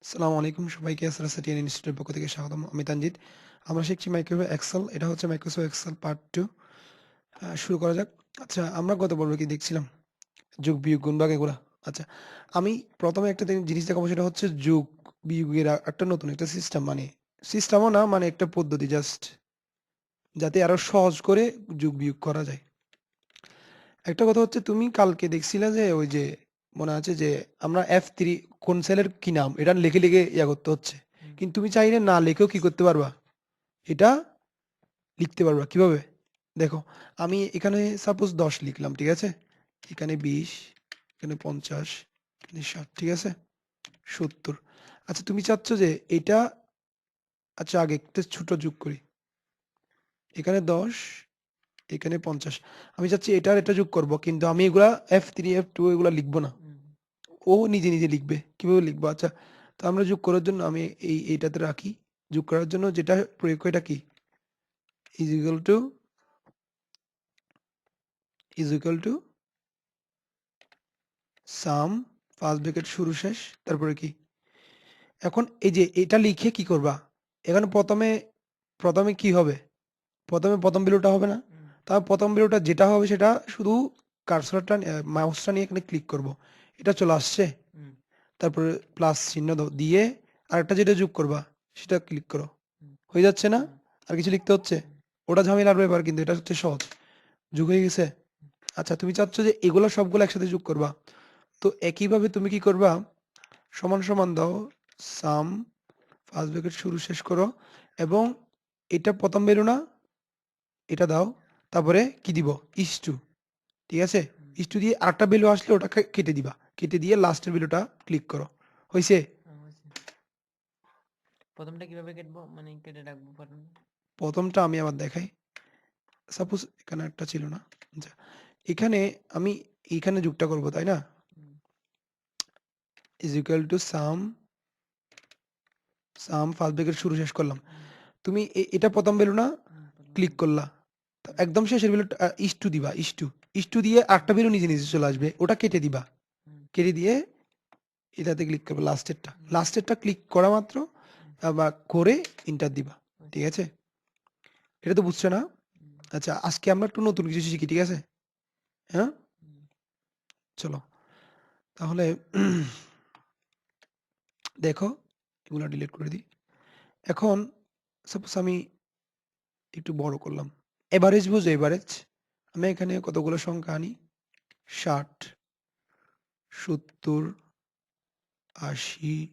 আসসালামু আলাইকুম সবাইকে এসরাস টিএন ইনস্টিটিউটের পক্ষ থেকে স্বাগতম। আমি তানজিদ। আমরা শিখছি মাইক্রোসফট এক্সেল, এটা হচ্ছে মাইক্রোসফট এক্সেল পার্ট টু। শুরু করা যাক। আচ্ছা আমরা গত পর্বে কি দেখছিলাম? যোগ, বিয়োগ, গুণ, ভাগ, এগুলা। আচ্ছা আমি প্রথমে একটা জিনিস- দেখাবো, সেটা হচ্ছে যোগ বিয়োগের একটা নতুন একটা সিস্টেম মানে সিস্টেমও না মানে একটা পদ্ধতি জাস্ট যাতে আরও সহজ করে যোগ, বিয়োগ করা যায়। একটা কথা হচ্ছে, তুমি কালকে দেখছিলে যে ওই যে মনে আছে যে আমরা এফ থ্রি কোন সেলের কি নাম? এটা লিখে লিখে ইয়া করতে হচ্ছে। কিন্তু তুমি চাইলে না লিখেও কি করতে পারবা? এটা লিখতে পারবা কীভাবে? দেখো আমি এখানে সাপোজ দশ লিখলাম ঠিক আছে? এখানে বিশ এখানে পঞ্চাশ এখানে ষাট ঠিক আছে? সত্তর। আচ্ছা তুমি চাচ্ছ যে এটা আচ্ছা আগে একটা ছোট যোগ করি। এখানে দশ এখানে পঞ্চাশ। আমি চাচ্ছি এটা আর এটা যোগ করব কিন্তু আমি এগুলা এফ থ্রি এফ টু এগুলা লিখব না। ও নিজে নিজে লিখবে। কীভাবে লিখব? আচ্ছা তো আমরা যোগ করার জন্য আমি এই এইটাতে রাখি। যোগ করার জন্য যেটা প্রয়োগ এটা কি? Is equal to is equal to sum first bracket শুরু শেষ তারপরে কি? এখন এই যে এটা লিখে কি করবা? এখানে প্রথমে প্রথমে কি হবে? প্রথমে প্রথম বিলুটা হবে না। তার প্রথম বিলুটা যেটা হবে সেটা শুধু কার্সরটা মাউসটা নিয়ে এখানে ক্লিক করব। এটা চলে আসছে। তারপরে প্লাস চিহ্ন দাও দিয়ে আরেকটা যেটা যোগ করবা সেটা ক্লিক করো। হয়ে যাচ্ছে না? আর কিছু লিখতে হচ্ছে? ওটা ঝামেলার ব্যাপার কিন্তু এটা হচ্ছে সহজ। যোগ হয়ে গেছে? আচ্ছা তুমি চাচ্ছ যে এগুলো সবগুলো একসাথে যোগ করবা। তো একইভাবে তুমি কি করবা? সমান সমান দাও সাম ফার্স্ট ব্র্যাকেট শুরু শেষ করো এবং এটা প্রথম বেরো না এটা দাও। তারপরে কি দিব? ইস টু ঠিক আছে? ইস টু দিয়ে আরেকটা ভ্যালু আসলে ওটাকে কেটে দিবা। কেটে দিয়ে লাস্টের ভ্যালুটা ক্লিক করো। হয়েছে প্রথমটা কীভাবে কেটবো? মানে কেটে রাখব প্রথম? প্রথমটা আমি আবার দেখাই। সাপোজ এখানে একটা ছিল না। আচ্ছা এখানে আমি এখানে যুগটা করব তাই না? Is equal to sum sum first bracket শুরু শেষ করলাম। তুমি এটা প্রথম ভ্যালু না? ক্লিক করলা। একদম শেষের ভ্যালু ইস টু দিবা ইস টু ইস টু দিয়ে আটটা ভ্যালু নিজে নিজে চলে আসবে, ওটা কেটে দিবা। কেটে দিয়ে এটাতে ক্লিক করবে লাস্টেরটা লাস্টেরটা ক্লিক করা মাত্র, বা করে ইন্টার দিবা, ঠিক আছে? এটা তো বুঝছ না? আচ্ছা আজকে আমরা একটু নতুন কিছু শিখি, ঠিক আছে? হ্যাঁ? চলো, তাহলে দেখো, এগুলো ডিলিট করে দিই। এখন সাপোজ আমি একটু বড় করলাম। এভারেজ বুঝো এভারেজ আমি এখানে কতগুলো সংখ্যা আনি? ষাট, সত্তর, আশি,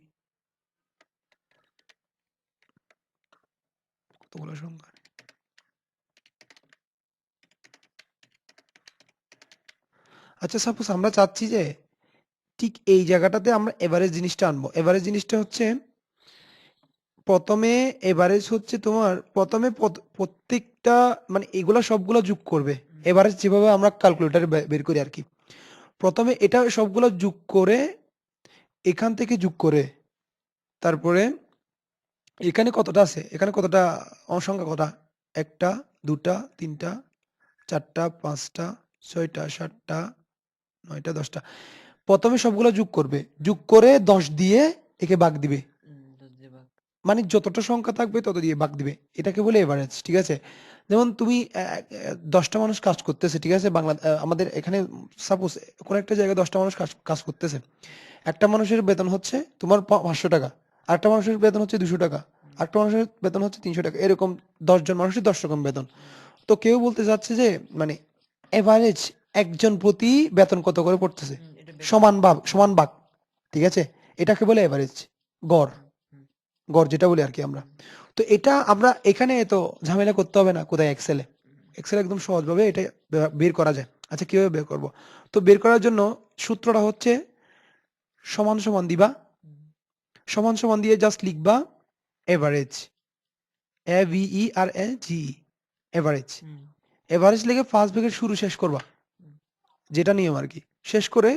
কতগুলো সংখ্যা আচ্ছা সাপোজ আমরা চাচ্ছি যে ঠিক এই জায়গাটাতে আমরা এভারেজ জিনিসটা আনব। এভারেজ জিনিসটা হচ্ছে, প্রথমে এভারেজ হচ্ছে তোমার, প্রথমে প্রত- প্রত্যেকটা মানে এগুলা সবগুলো যোগ করবে। এভারেজ যেভাবে আমরা ক্যালকুলেটারে বের করি আর কি। প্রথমে এটা সবগুলো যোগ করে এখান থেকে যোগ করে তারপরে এখানে কতটা আছে? এখানে কতটা সংখ্যা কটা একটা দুটা তিনটা চারটা পাঁচটা ছয়টা সাতটা নয়টা দশটা। প্রথমে সবগুলো যোগ করবে। যোগ করে দশ দিয়ে একে ভাগ দিবে। মানে যতটা সংখ্যা থাকবে তত দিয়ে ভাগ দিবে। এটাকে বলে এভারেজ ঠিক আছে? যেমন তুমি দশটা মানুষ কাজ করতেছে ঠিক আছে? বাংলা আমাদের এখানে সাপোজ কোনো একটা জায়গায় দশটা মানুষ কাজ কাজ করতেছে। একটা মানুষের বেতন হচ্ছে তোমার পাঁচশো টাকা। আরেকটা মানুষের বেতন হচ্ছে দুশো টাকা। আরেকটা মানুষের বেতন হচ্ছে তিনশো টাকা। এরকম দশজন মানুষের দশ রকম বেতন। তো কেউ বলতে চাচ্ছে যে মানে এভারেজ একজন প্রতি বেতন কত করে পড়তেছে? সমান ভাগ সমান ভাগ ঠিক আছে? এটাকে বলে এভারেজ গড়। গড় যেটা বলি আর কি আমরা। তো এটা আমরা এখানে তো ঝামেলা করতে হবে না কোথায় এক্সেলে এক্সেল একদম সহজভাবে এটা বের করা যায়। আচ্ছা কীভাবে বের করব? তো বের করার জন্য সূত্রটা হচ্ছে সমান সমান দিবা। সমান সমান দিয়ে জাস্ট লিখবা average A V E R A G average average first bracket শুরু শেষ করবা। যেটা নিয়ম আর কি। শেষ করে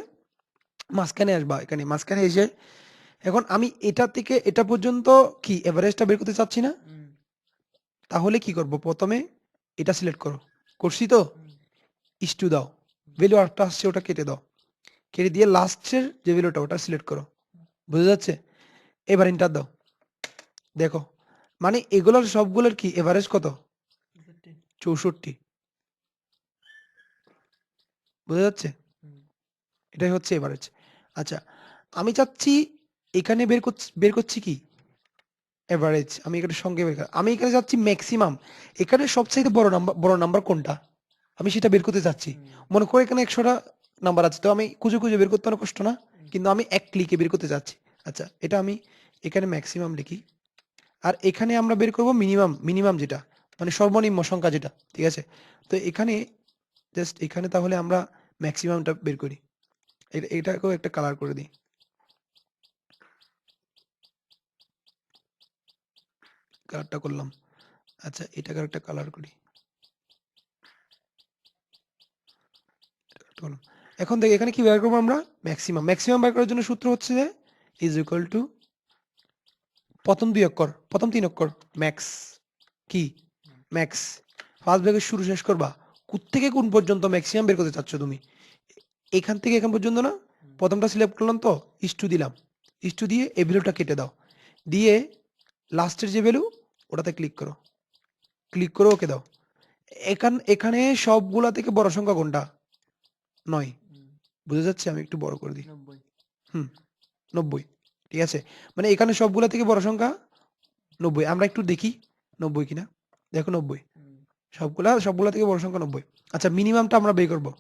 মাঝখানে আসবা এখানে। মাঝখানে এসে এখন আমি এটা থেকে এটা পর্যন্ত কি এভারেজটা বের করতে চাচ্ছি না? তাহলে কি করব? প্রথমে এটা সিলেক্ট করো। করছি তো? ইস্টু দাও। ভ্যালু আরেকটা আসছে ওটা কেটে দাও। কেটে দিয়ে লাস্টের যে ভ্যালুটা ওটা সিলেক্ট করো। বুঝা যাচ্ছে? এবার ইন্টার দাও। দেখো। মানে এগুলোর সবগুলোর কি? এভারেজ কত? চৌষট্টি। বোঝা যাচ্ছে? এটাই হচ্ছে এভারেজ আচ্ছা আমি চাচ্ছি এখানে বের করছি বের করছি কি? এভারেজ আমি এখানে সঙ্গে বের কর- আমি এখানে যাচ্ছি ম্যাক্সিমাম এখানে সবচাইতে বড় নাম্বার বড় নাম্বার কোনটা? আমি সেটা বের করতে চাচ্ছি হুম, মনে করো এখানে একশোটা নাম্বার আছে তো আমি খুঁজে খুঁজে বের করতে অনেক কষ্ট না? কিন্তু আমি এক ক্লিকে বের করতে চাচ্ছি আচ্ছা এটা আমি এখানে ম্যাক্সিমাম লিখি। আর এখানে আমরা বের করব মিনিমাম মিনিমাম যেটা মানে সর্বনিম্ন সংখ্যা যেটা ঠিক আছে? তো এখানে জাস্ট এখানে তাহলে আমরা ম্যাক্সিমামটা বের করি। এটা- এটাকেও একটা কালার করে দিই। কালারটা করলাম। আচ্ছা এটাকে একটা কালার করি। এখন দেখ, এখানে কি বের করব আমরা? ম্যাক্সিমাম ম্যাক্সিমাম বের করার জন্য সূত্র হচ্ছে যে ইজ ইকুয়াল টু প্রথম দুই অক্ষর, প্রথম তিন অক্ষর ম্যাক্স কি? ম্যাক্স ফার্স্ট ব্রেকের শুরু শেষ করবা। থেকে কোন পর্যন্ত ম্যাক্সিমাম বের করতে চাচ্ছ তুমি? এখান থেকে এখান পর্যন্ত না? প্রথমটা সিলেক্ট করলাম তো ইস্টু দিলাম। ইস্টু দিয়ে এই ভ্যালুটা কেটে দাও। দিয়ে লাস্টের যে ভ্যালু ওটাতে ক্লিক করো। ক্লিক করে ওকে দাও। এখান এখানে সবগুলা থেকে বড় সংখ্যা কোনটা? নয়। বুঝা যাচ্ছে? আমি একটু বড় করে দিই। হুম নব্বই। ঠিক আছে? মানে এখানে সবগুলা থেকে বড় সংখ্যা নব্বই। আমরা একটু দেখি নব্বই কিনা। দেখো নব্বই। সবগুলা সবগুলা থেকে বড় সংখ্যা নব্বই। আচ্ছা মিনিমামটা আমরা বের করব।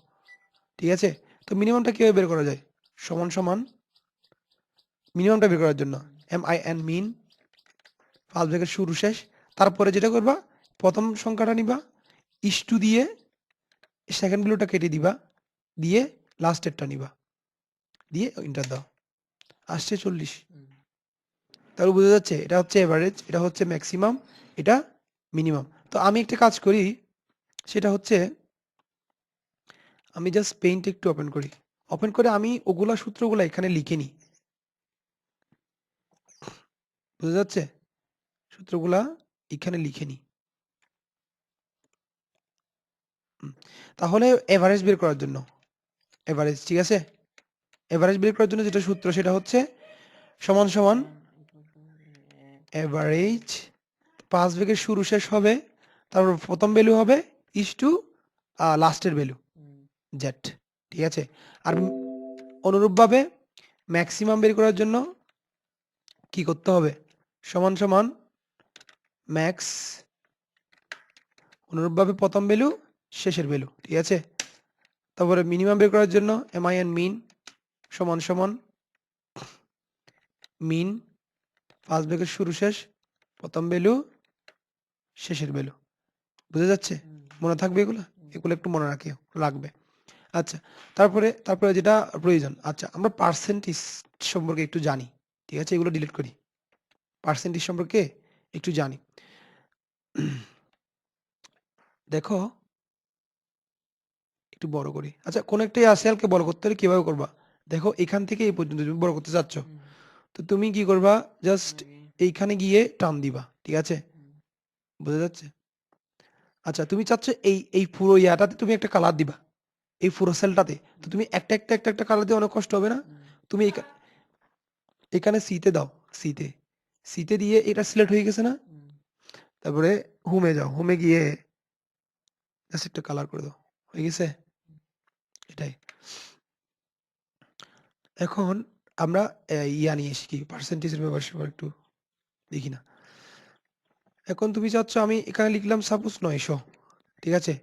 ঠিক আছে? তো মিনিমামটা কীভাবে বের করা যায়? সমান সমান মিনিমামটা বের করার জন্য। M I N min first ব্রেকের শুরু শেষ। তারপরে যেটা করবা, প্রথম সংখ্যাটা নিবা, ইস্টু দিয়ে সেকেন্ড ভ্যালুটা কেটে দিবা, দিয়ে লাস্টেরটা নিবা, দিয়ে ইন্টার দাও। আসছে চল্লিশ। তাহলে বোঝা যাচ্ছে এটা হচ্ছে এভারেজ এটা হচ্ছে ম্যাক্সিমাম এটা মিনিমাম তো আমি একটা কাজ করি, সেটা হচ্ছে আমি জাস্ট পেইন্ট একটু ওপেন করি। ওপেন করে আমি ওগুলা সূত্রগুলো এখানে লিখে নিই। বোঝা যাচ্ছে? সূত্রগুলা এখানে লিখে নিই। তাহলে এভারেজ বের করার জন্য। এভারেজ ঠিক আছে? এভারেজ বের করার জন্য যেটা সূত্র সেটা হচ্ছে সমান সমান এভারেজ পাঁচ বেগের শুরু শেষ হবে, তারপর প্রথম ভ্যালু হবে ইস টু লাস্টের ভ্যালু জেড ঠিক আছে? আর অনুরূপভাবে ম্যাক্সিমাম বের করার জন্য কি করতে হবে? সমান সমান ম্যাক্স অনুরূপভাবে প্রথম ভ্যালু শেষের ভ্যালু ঠিক আছে? তারপরে মিনিমাম বের করার জন্য এম আই এন মিন সমান সমান মিন ফার্স্ট ব্রেকের শুরু শেষ প্রথম ভ্যালু শেষের ভ্যালু বুঝা যাচ্ছে? মনে থাকবে এগুলো? এগুলো একটু মনে রাখিও লাগবে। আচ্ছা তারপরে তারপরে যেটা প্রয়োজন আচ্ছা আমরা পার্সেন্টেজ সম্পর্কে একটু জানি ঠিক আছে? এগুলো ডিলিট করি। পার্সেন্টেজ সম্পর্কে একটু জানি। দেখো। একটু বড় করি। আচ্ছা কোন একটা আসিয়ালকে বড় করতে হলে কীভাবে করবা? দেখো এখান থেকে এই পর্যন্ত তুমি বড় করতে চাচ্ছ। তো তুমি কি করবা? জাস্ট এইখানে গিয়ে টান দিবা ঠিক আছে? বোঝা যাচ্ছে? আচ্ছা তুমি চাচ্ছ এই এই পুরো ইয়াটাতে তুমি একটা কালার দিবা এই পুরো সেলটাতে তো তুমি একটা একটা একটা একটা কালার দিয়ে অনেক কষ্ট হবে না? তুমি এখা- এখানে সিতে দাও সিতে সিতে দিয়ে এটা সিলেক্ট হয়ে গেছে না? তারপরে হোমে যাও। হোমে গিয়ে জাস্ট একটা কালার করে দাও। হয়ে গেছে? এটাই। এখন আমরা ইয়া নিয়ে শিখি পার্সেন্টেজের ব্যাপার স্যাপার একটু দেখি না। এখন তুমি চাচ্ছ আমি এখানে লিখলাম সাপোজ নয়শো। ঠিক আছে?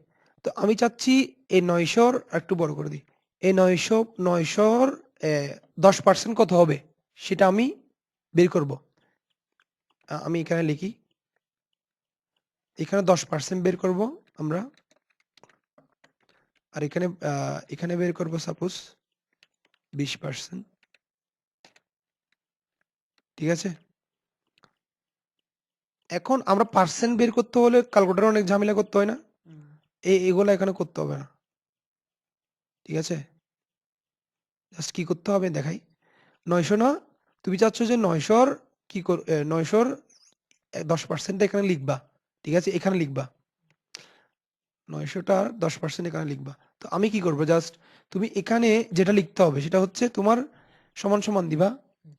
তো আমি চাচ্ছি এই নয়শোর একটু বড় করে দিই। এই নয়শো নয়শোর দশ পার্সেন্ট কত হবে? সেটা আমি বের করব। আমি এখানে লিখি। এখানে দশ পার্সেন্ট বের করব আমরা। আর এখানে এখানে বের করব সাপোজ বিশ পার্সেন্ট ঠিক আছে? এখন আমরা পার্সেন্ট বের করতে হলে ক্যালকুলেটর অনেক ঝামেলা করতে হয় না। এই এগুলো এখানে করতে হবে না। ঠিক আছে? জাস্ট কি করতে হবে দেখাই। নয়শো না তুমি চাচ্ছ যে নয়শোর কি কর নয়শোর দশ পার্সেন্ট এখানে লিখবা, ঠিক আছে? এখানে লিখবা। নয়শোটার দশ পার্সেন্ট এখানে লিখবা। তো আমি কি করব? জাস্ট তুমি এখানে যেটা লিখতে হবে সেটা হচ্ছে তোমার সমান সমান দিবা।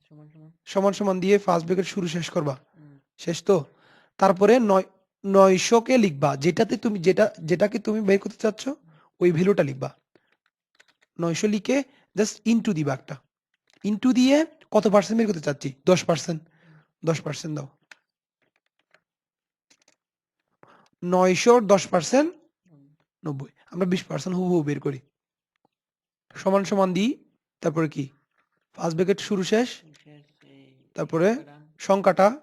সমান সমান সমান সমান দিয়ে ফার্স্ট ব্রেকের শুরু শেষ করবা। শেষ তো? তারপরে নয়, নয়শোকে লিখবা। যেটাতে তুমি যেটা, যেটাকে তুমি বের করতে চাচ্ছ, ওই ভ্যালুটা লিখবা। নয়শো লিখে জাস্ট ইনটু দিবা একটা। ইনটু দিয়ে কত পার্সেন্ট বের করতে চাচ্ছি? দশ পার্সেন্ট দশ পার্সেন্ট দাও। নয়শোর দশ পার্সেন্ট নব্বই। আমরা বিশ পার্সেন্ট হু হু বের করি। সমান সমান দিই তারপরে কি? ফার্স্ট ব্রেকেট শুরু শেষ তারপরে সংখ্যাটা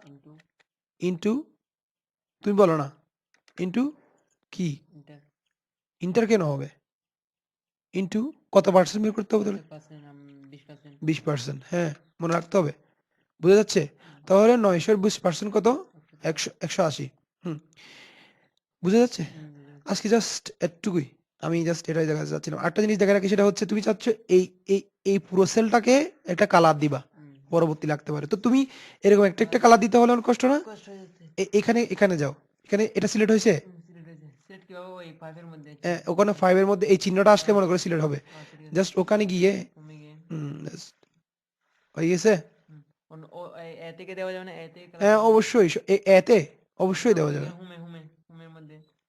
ইন্টু তুমি বলো না ইন্টু কি? ইন্টার কেন হবে? ইন্টু কত পার্সেন্ট বের করতে হবে তাহলে? কত percent, উম, 20% বিশ পার্সেন্ট হ্যাঁ মনে রাখতে হবে। বুঝা যাচ্ছে? তাহলে নয়শোর বিশ পার্সেন্ট কত? একশো একশো আশি। হুম। বুঝা যাচ্ছে? আজকে জাস্ট এটুকুই। আমি জাস্ট এটাই দেখাতে চাচ্ছিলাম। একটা জিনিস দেখা রাখি সেটা হচ্ছে তুমি চাচ্ছ এই এই এই পুরো সেলটাকে একটা কালার দিবা। পরবর্তী লাগতে পারে। তো তুমি এরকম একটা একটা কালার দিতে হলে অনেক কষ্ট না? এখানে এখানে যাও। এখানে এটা সিলেক্ট হয়েছে? হ্যাঁ, ওখানে ফাইভের মধ্যে এই চিহ্নটা আসলে মনে করে সিলেক্ট হবে। জাস্ট ওখানে গিয়ে হুম, হয়ে গেছে? হ্যাঁ অবশ্যই এতে অবশ্যই দেওয়া যাবে হুমে, হুমে,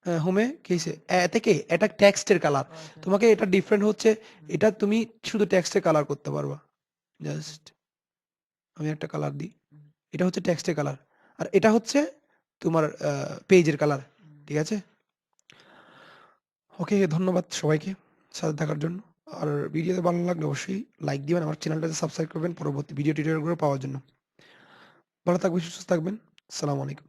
হ্যাঁ হোমে কি হয়েছে এতে কি এটা টেক্সটের কালার। তোমাকে এটা ডিফারেন্ট হচ্ছে এটা তুমি শুধু টেক্সটে কালার করতে পারবা জাস্ট আমি একটা কালার দিই এটা হচ্ছে টেক্সটের কালার আর এটা হচ্ছে তোমার পেজের কালার ঠিক আছে ওকে ধন্যবাদ সবাইকে সাথে থাকার জন্য আর ভিডিওতে ভালো লাগলে অবশ্যই লাইক দিবেন, আমার চ্যানেলটাতে সাবস্ক্রাইব করবেন, পরবর্তী ভিডিও টিউটোরিয়ালগুলো পাওয়ার জন্য। ভালো থাকবেন, সুস্থ থাকবেন, সালামু আলাইকুম।